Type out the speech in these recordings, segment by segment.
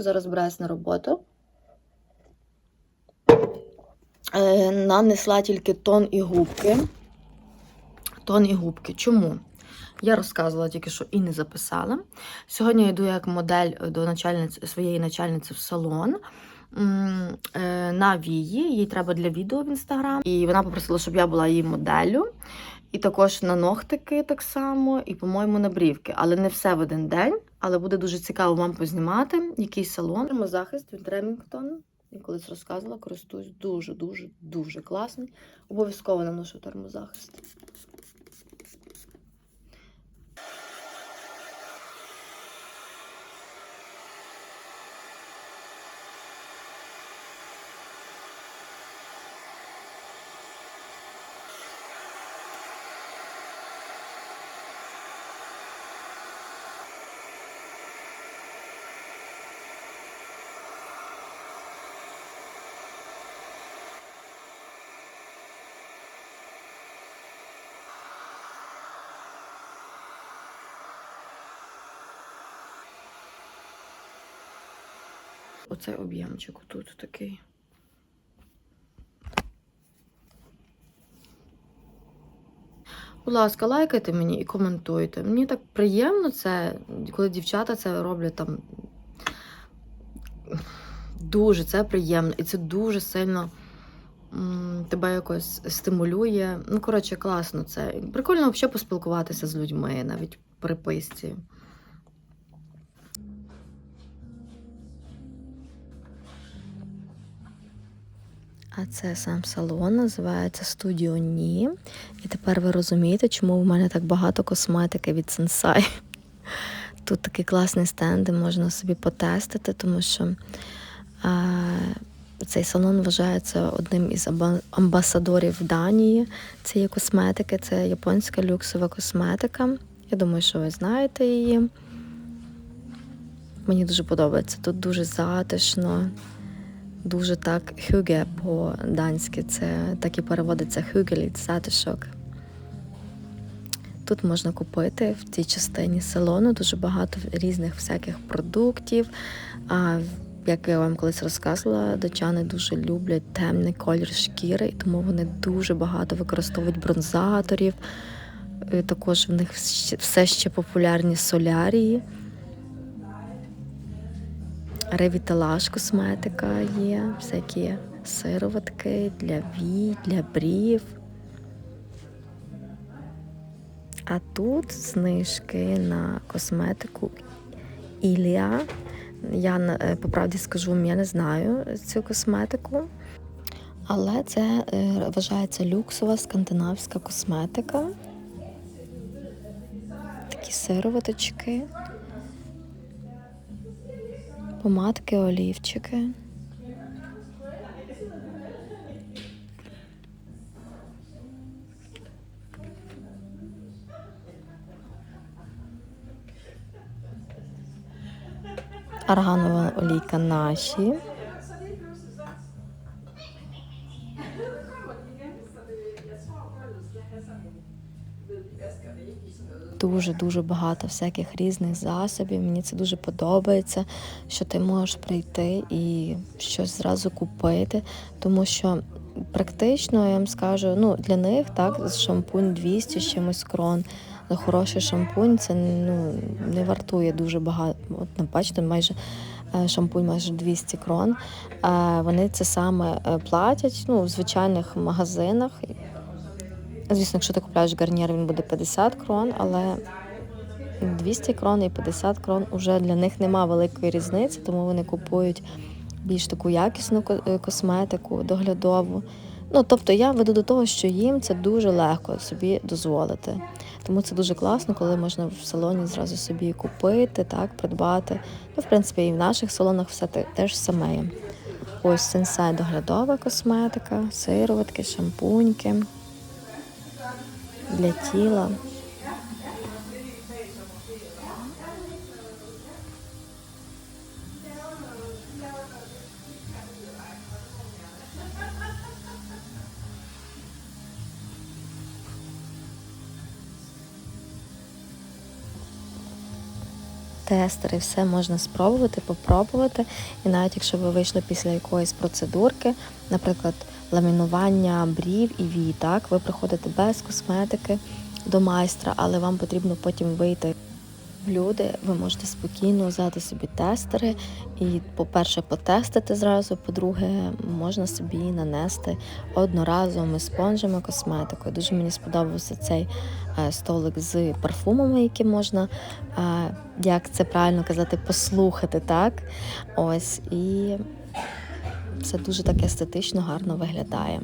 Зараз збираюсь на роботу. Е, нанесла тільки тон і губки. Тон і губки. Чому? Я розказувала тільки що і не записала. Сьогодні я йду як модель до начальниці, своєї начальниці в салон е, на вії. Їй треба для відео в інстаграм. І вона попросила, щоб я була її моделлю. І також на ногтики так само, і, по-моєму, на брівки. Але не все в один день. Але буде дуже цікаво вам познімати, який салон. Термозахист від Ремінгтон. Я колись розказувала, користуюсь дуже, дуже, дуже класний. Обов'язково наношу термозахист. Оцей об'ємчик тут такий. Будь ласка, лайкайте мені і коментуйте. Мені так приємно це, коли дівчата це роблять там. Дуже це приємно. І це дуже сильно тебе якось стимулює. Ну, коротше, класно це. Прикольно взагалі поспілкуватися з людьми, навіть в переписці. А це сам салон, називається Studio Ні. І тепер ви розумієте, чому в мене так багато косметики від Sensai. Тут такий класний стенд, де можна собі потестити, тому що а, цей салон вважається одним із амбасадорів Данії цієї косметики. Це японська люксова косметика. Я думаю, що ви знаєте її. Мені дуже подобається. Тут дуже затишно, дуже так хюге по-данськи. Це так і переводиться хюгеліт, затишок. Тут можна купити в цій частині салону дуже багато різних всяких продуктів. А як я вам колись розказувала, дочани дуже люблять темний колір шкіри, і тому вони дуже багато використовують бронзаторів. Е, Також в них все ще популярні солярії. Ревіталаж косметика є, всякі сироватки для вій, для брів. А тут знижки на косметику Ілія. Я е, по правді скажу, я не знаю цю косметику. Але це е, вважається люксова скандинавська косметика. Такі сироваточки, помадки, олівчики. Арганова олійка наші. Дуже дуже багато всяких різних засобів. Мені це дуже подобається, що ти можеш прийти і щось зразу купити, тому що практично я вам скажу, ну для них так шампунь 200 з чимось крон. Але хороший шампунь це ну не вартує дуже багато. От ну, бачите, майже е, шампунь майже 200 крон. Е, Вони це саме е, платять ну, в звичайних магазинах. Звісно, якщо ти купляєш гарнір, він буде 50 крон, але 200 крон і 50 крон уже для них нема великої різниці, тому вони купують більш таку якісну е, косметику, доглядову. Ну, тобто я веду до того, що їм це дуже легко собі дозволити. Тому це дуже класно, коли можна в салоні зразу собі купити, так, придбати. Ну, в принципі, і в наших салонах все те, теж саме. Ось сенсай доглядова косметика, сироватки, шампуньки для тіла. тестери, все можна спробувати, попробувати. І навіть якщо ви вийшли після якоїсь процедурки, наприклад, ламінування брів і вій, так, ви приходите без косметики до майстра, але вам потрібно потім вийти в люди, ви можете спокійно взяти собі тестери і, по-перше, потестити зразу, по-друге, можна собі нанести одноразовими спонжами косметикою. Дуже мені сподобався цей е, столик з парфумами, які можна, е, як це правильно казати, послухати, так? Ось, і це дуже так естетично гарно виглядає.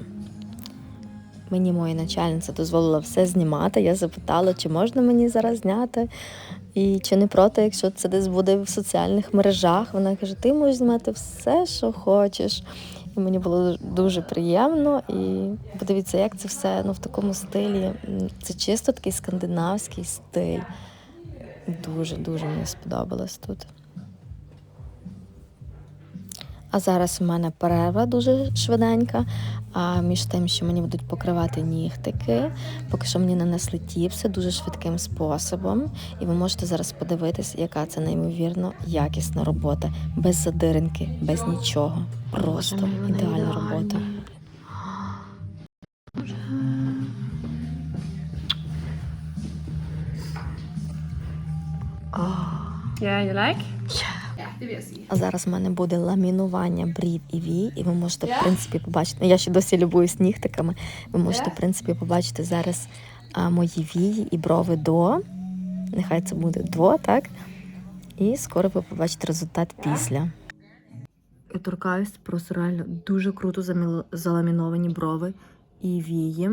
Мені моя начальниця дозволила все знімати. Я запитала, чи можна мені зараз зняти. І чи не проти, якщо це десь буде в соціальних мережах. Вона каже: ти можеш знімати все, що хочеш. І мені було дуже приємно. І подивіться, як це все ну, в такому стилі. Це чисто такий скандинавський стиль. Дуже дуже мені сподобалось тут. А зараз у мене перерва дуже швиденька. А між тим, що мені будуть покривати нігтики, поки що мені нанесли тіпси дуже швидким способом. І ви можете зараз подивитись, яка це неймовірно якісна робота, без задиринки, без нічого. Просто ідеальна робота. Ja, je like? Ja, А зараз в мене буде ламінування брів і вій, і ви можете, в принципі, побачити. ну, Я ще досі любуюсь нігтиками. Ви можете, в принципі, побачити зараз мої вії і брови до. Нехай це буде до, так? І скоро ви побачите результат після. Я торкаюсь просто реально дуже круто заламіновані брови і вії.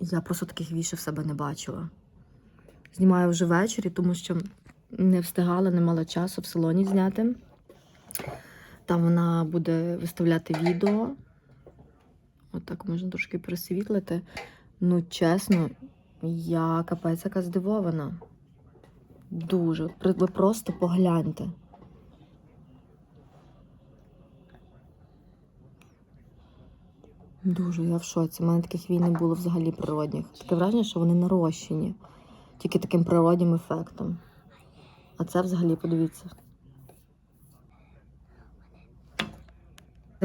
Я просто таких ще в себе не бачила. Знімаю вже ввечері, тому що не встигала, не мала часу в салоні зняти. Там вона буде виставляти відео. Отак можна трошки пересвітлити. Ну, чесно, я капець яка здивована. Дуже. Ви просто погляньте. Дуже, я в шоці. У мене таких вій не було взагалі природних. Таке враження, що вони нарощені. Тільки таким природнім ефектом. А це взагалі подивіться.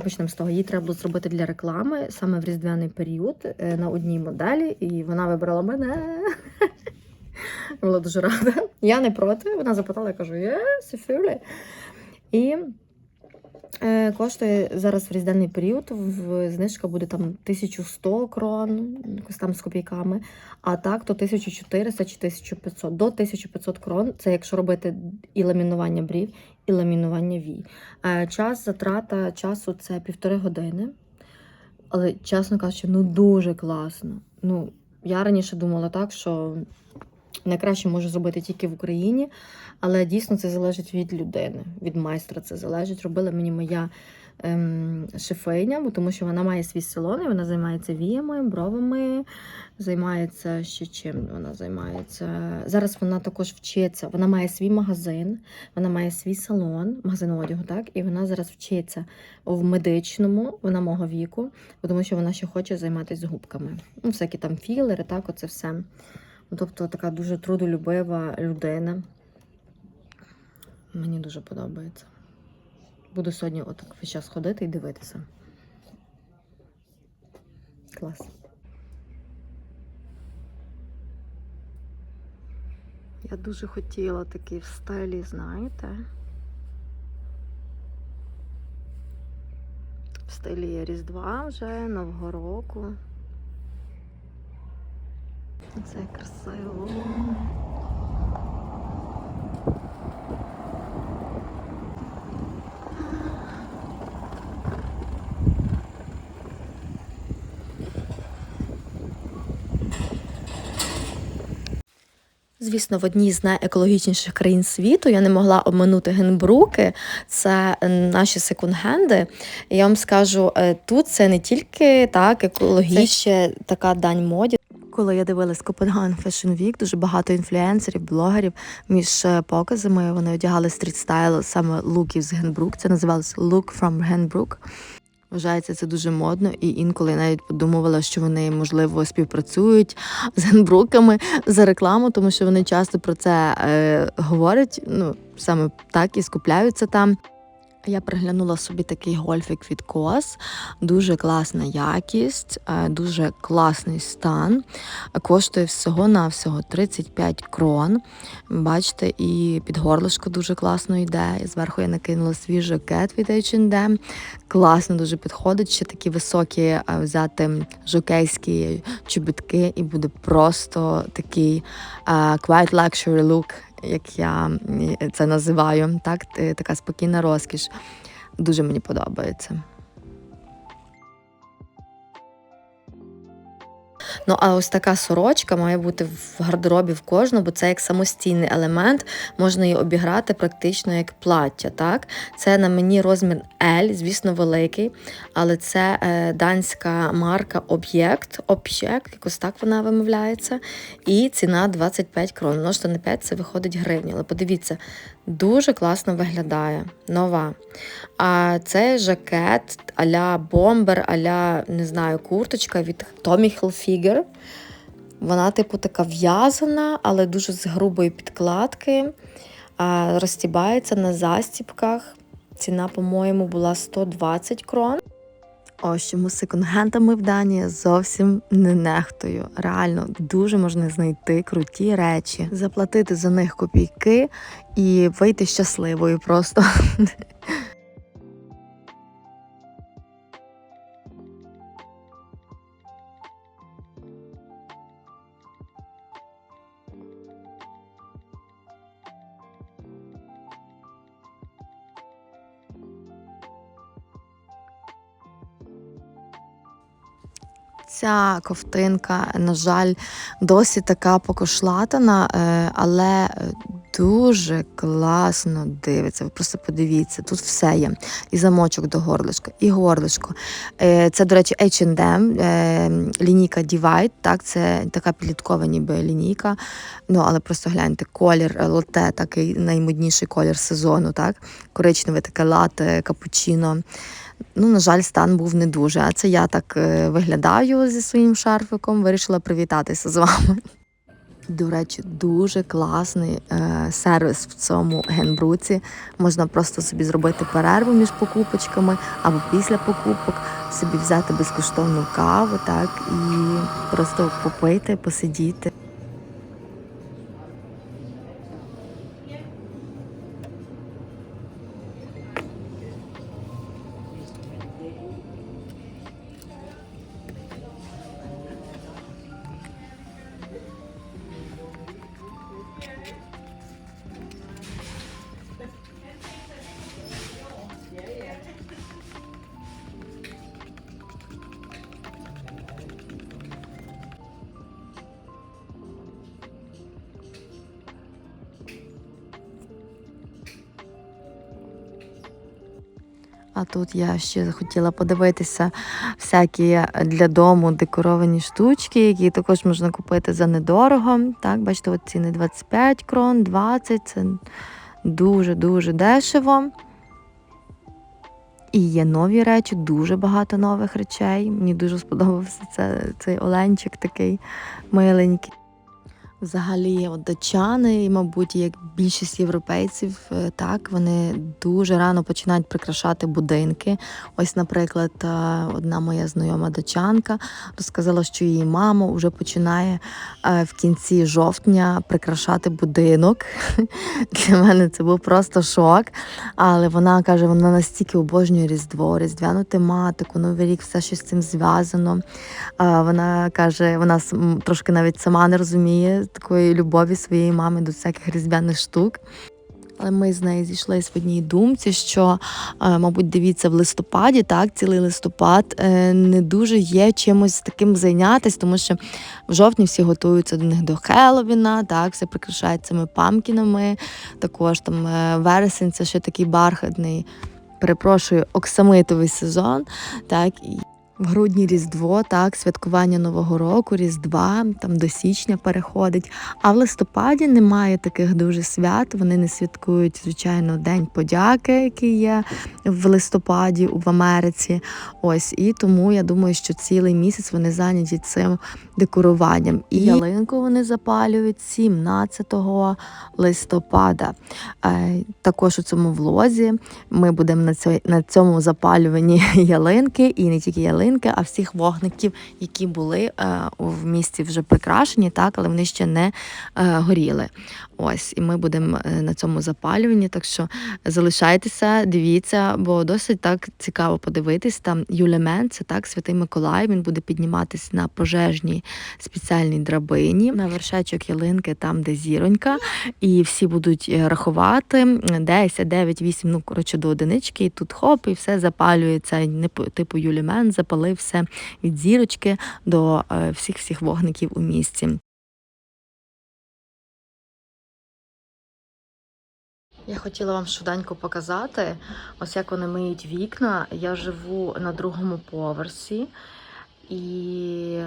Почнемо з того, їй треба було зробити для реклами саме в різдвяний період е, на одній моделі, і вона вибрала мене. Була дуже рада. Я не проти. Вона запитала, я кажу, yes, сефюлі. І коштує зараз в різдвяний період. Знижка буде там 1100 крон, якось там з копійками. А так, то 1400 чи 1500. До 1500 крон. Це якщо робити і ламінування брів, і ламінування вій. Е, Час затрата часу це півтори години. Але, чесно кажучи, ну дуже класно. Ну, я раніше думала так, що найкраще можу зробити тільки в Україні, але дійсно це залежить від людини, від майстра це залежить. Робила мені моя ем, шефиня, тому що вона має свій салон, і вона займається віями, бровами, займається ще чим вона займається. Зараз вона також вчиться. Вона має свій магазин, вона має свій салон, магазин одягу, так, і вона зараз вчиться в медичному, вона мого віку, тому що вона ще хоче займатися губками. Ну, всякі там філери, так, оце все. Ну, Тобто така дуже трудолюбива людина. Мені дуже подобається. Буду сьогодні отак весь час ходити і дивитися. Клас. Я дуже хотіла такий в стилі, знаєте. В стилі Різдва вже, Нового року. Це красиво. Звісно, в одній з найекологічніших країн світу я не могла обминути Генбруки. Це наші секонд-хенди. І Я вам скажу, е, тут це не тільки так екологічно, це ще така дань моді. Коли я дивилась Copenhagen Fashion Week, дуже багато інфлюенсерів, блогерів між е, показами вони одягали стріт-стайл саме луків з Генбрук. Це називалось Look from Генбрук. Вважається це дуже модно, і інколи навіть подумувала, що вони можливо співпрацюють з генбруками за рекламу, тому що вони часто про це е, говорять. Ну саме так і скупляються там. Я приглянула собі такий гольфік від Кос. Дуже класна якість, е, дуже класний стан. Коштує всього на всього 35 крон. Бачите, і під горлишко дуже класно йде. Зверху я накинула свій жакет від H&M. Класно дуже підходить. Ще такі високі е, взяти жокейські чобітки, і буде просто такий е, quite luxury look, як я це називаю. Так, така спокійна розкіш. Дуже мені подобається. Ну, а ось така сорочка має бути в гардеробі в кожного, бо це як самостійний елемент, можна її обіграти практично як плаття. Так? Це на мені розмір L, звісно, великий, але це е, данська марка Об'єкт, Об'єкт, якось так вона вимовляється. І ціна 25 крон. Множте на 5 це виходить гривні. Але подивіться, дуже класно виглядає. Нова. А це жакет а-ля бомбер, а-ля, не знаю, курточка від Tommy Hilfiger. Вона, типу, така в'язана, але дуже з грубої підкладки. Розтібається на застіпках. Ціна, по-моєму, була 120 крон. Ось чому з секонд-хендами в Данії зовсім не нехтую. Реально дуже можна знайти круті речі, заплатити за них копійки і вийти щасливою просто. Ця ковтинка, на жаль, досі така покошлатана, е, але е, дуже класно дивиться. Ви просто подивіться, тут все є. І замочок до горлишка, і горлишко. Е, Це, до речі, H&M, лінійка Divide, так, це така підліткова ніби лінійка. Ну, але просто гляньте, колір лоте, такий наймодніший колір сезону, так? Коричневе таке лате, капучино. Ну, на жаль, стан був не дуже. А це я так е, виглядаю зі своїм шарфиком. Вирішила привітатися з вами. До речі, дуже класний е, сервіс в цьому генбруці. Можна просто собі зробити перерву між покупочками або після покупок собі взяти безкоштовну каву, так і просто попити, посидіти. Тут я ще хотіла подивитися всякі для дому декоровані штучки, які також можна купити за недорого. Так, бачите, от ціни 25 крон, 20, це дуже-дуже дешево. І є нові речі, дуже багато нових речей. Мені дуже сподобався це, цей оленчик такий миленький. Взагалі, от датчани, і, мабуть, як більшість європейців, е, так вони дуже рано починають прикрашати будинки. Ось, наприклад, е, одна моя знайома датчанка розказала, що її мама вже починає е, в кінці жовтня прикрашати будинок. Для мене це був просто шок. Але вона каже, вона настільки обожнює Різдво, різдвяну тематику, Новий рік, все що з цим зв'язано. Вона каже, вона трошки навіть сама не розуміє такої любові своєї мами до всяких різдвяних штук. Але ми з нею зійшлися в одній думці, що, е, мабуть, дивіться, в листопаді, так, цілий листопад е, не дуже є чимось таким зайнятися, тому що в жовтні всі готуються до них до Хеллоуіна, так, все прикрашають цими памкінами. Також там е, вересень це ще такий бархатний, перепрошую, оксамитовий сезон. Так, В грудні Різдво, так, святкування Нового року, Різдва, там до січня переходить. А в листопаді немає таких дуже свят. Вони не святкують, звичайно, День подяки, який є в листопаді в Америці. Ось і тому я думаю, що цілий місяць вони зайняті цим декоруванням. І ялинку вони запалюють 17 листопада. Е, Також у цьому влозі ми будемо на цьому, запалюванні ялинки, і не тільки ялинки, а всіх вогників, які були е, в місті вже прикрашені, так, але вони ще не е, горіли. Ось, і ми будемо е, на цьому запалюванні. Так що залишайтеся, дивіться, бо досить так цікаво подивитись. Там Юлемент, це так, Святий Миколай. Він буде підніматись на пожежній спеціальній драбині, на вершечок ялинки, там, де зіронька, і всі будуть е, рахувати 10, 9, 8, ну коротше до одинички. І тут хоп, і все запалюється. Типу Юлімен запалив все від зірочки до е, всіх всіх вогників у місті. Я хотіла вам швиденько показати, ось як вони миють вікна. Я живу на другому поверсі, і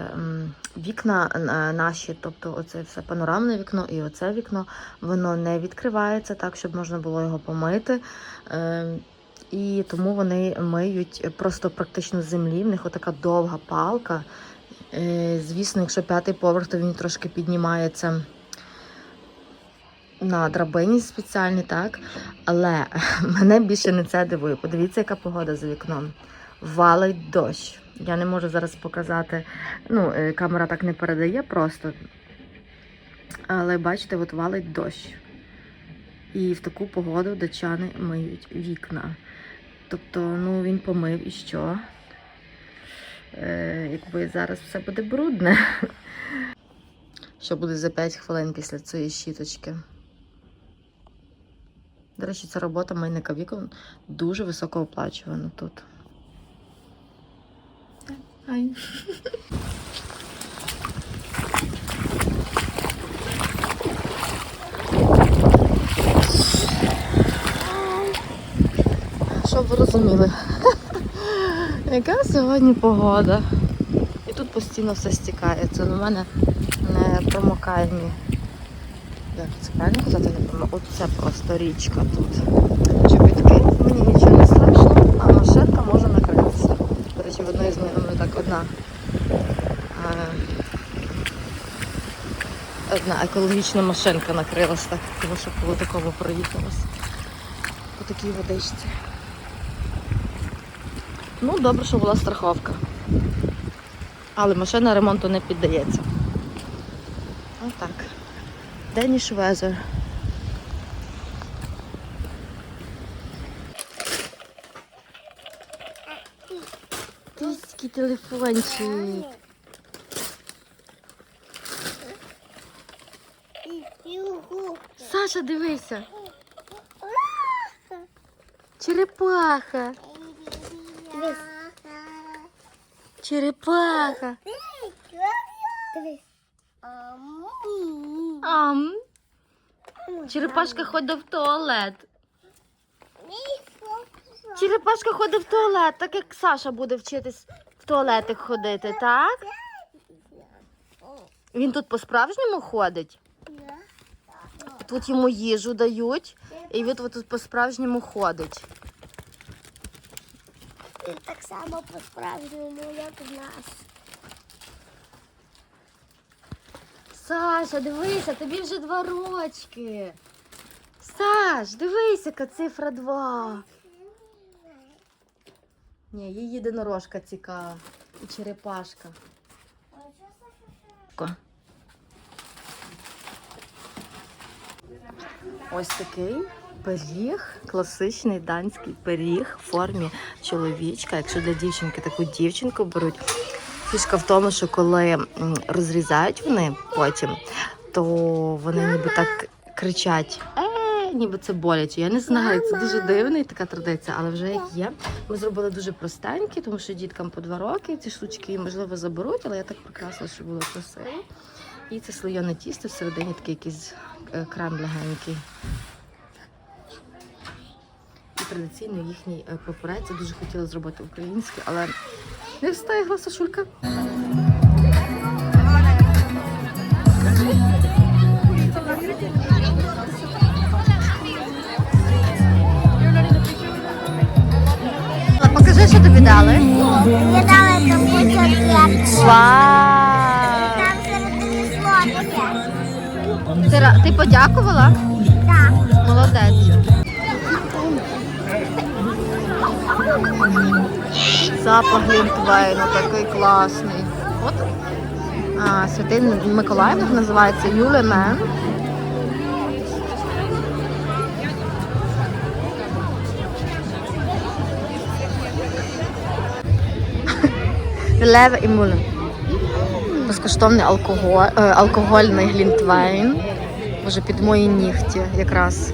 вікна е, наші, тобто оце все панорамне вікно і оце вікно, воно не відкривається так, щоб можна було його помити. Е, І тому вони миють просто практично землі. В них отака довга палка. Е, Звісно, якщо п'ятий поверх, то він трошки піднімається на драбині спеціальні, так? Але мене більше не це дивує. Подивіться, яка погода за вікном. Валить дощ. Я не можу зараз показати. Ну, е, камера так не передає просто. Але бачите, от валить дощ. І в таку погоду датчани миють вікна. Тобто, ну він помив і що? Е, якби зараз все буде брудне. Що буде за 5 хвилин після цієї щіточки. До речі, ця робота мийника вікон дуже високооплачувана тут. Ай. Щоб ви розуміли, яка сьогодні погода. І тут постійно все стікає. Це на мене не промокаємі. Як це правильно казати? Не промок... От просто річка тут. Чобітки, мені нічого не страшно, а машинка може накритися. До речі, в одної з мене так одна. Одна екологічна машинка накрилась так, тому що по такому проїхалась. По такій водичці. Ну, добре, що була страховка. Але машина ремонту не піддається. Отак. Danish weather. Тиський телефончик. Саша, дивися. Черепаха. Черепаха. Ам. Черепашка ходить в туалет. Черепашка ходить в туалет, так як Саша буде вчитись в туалетик ходити, так? Він тут по-справжньому ходить. Тут йому їжу дають, і він тут по-справжньому ходить. Так само по-справжньому, як в нас. Саша, дивися, тобі вже два рочки. Саш, дивися, яка цифра два. Ні, їй єдинорожка цікава. І черепашка. Ось такий пиріг, класичний данський пиріг в формі чоловічка. Якщо для дівчинки таку дівчинку беруть. Фішка в тому, що коли розрізають вони потім, то вони ніби так кричать. Е, ніби це боляче. Я не знаю, це дуже дивна така традиція, але вже як є. Ми зробили дуже простенькі, тому що діткам по два роки ці штучки можливо заберуть, але я так прикрасила, щоб було красиво. І це слоєне тісто всередині такий якийсь е, крем легенький. І традиційно їхній е, прапорець. Я дуже хотіла зробити український, але не встигла Сашулька. Покажи, що тобі дали. Я дала таку цукерку. Вау! Там всередині слоники. Ти, ти подякувала? Так. Молодець. Запах глінтвейну такий класний. От. А, Святий Миколай в них називається Юлемен. Леве і мулен. Безкоштовний алкоголь, е, алкогольний глінтвейн. Може, під мої нігті якраз.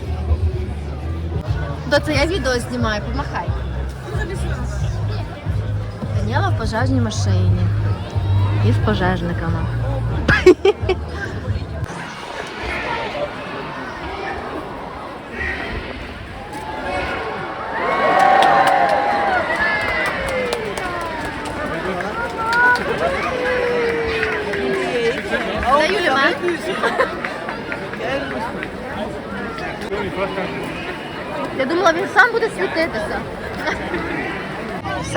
Доця, я відео знімаю, помахай. Даніела в пожежній машині. І з пожежниками. Я думала, він сам буде світитися.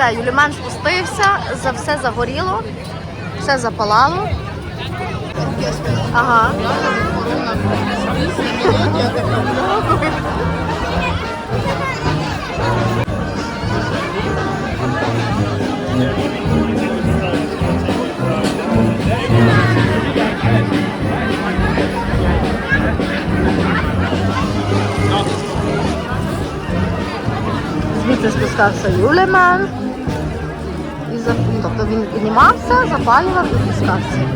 Все, Юліман спустився, за все загоріло, все запалало. Ага. Звідси спускався Юліман. Тобто він піднімався, запалював і спускався.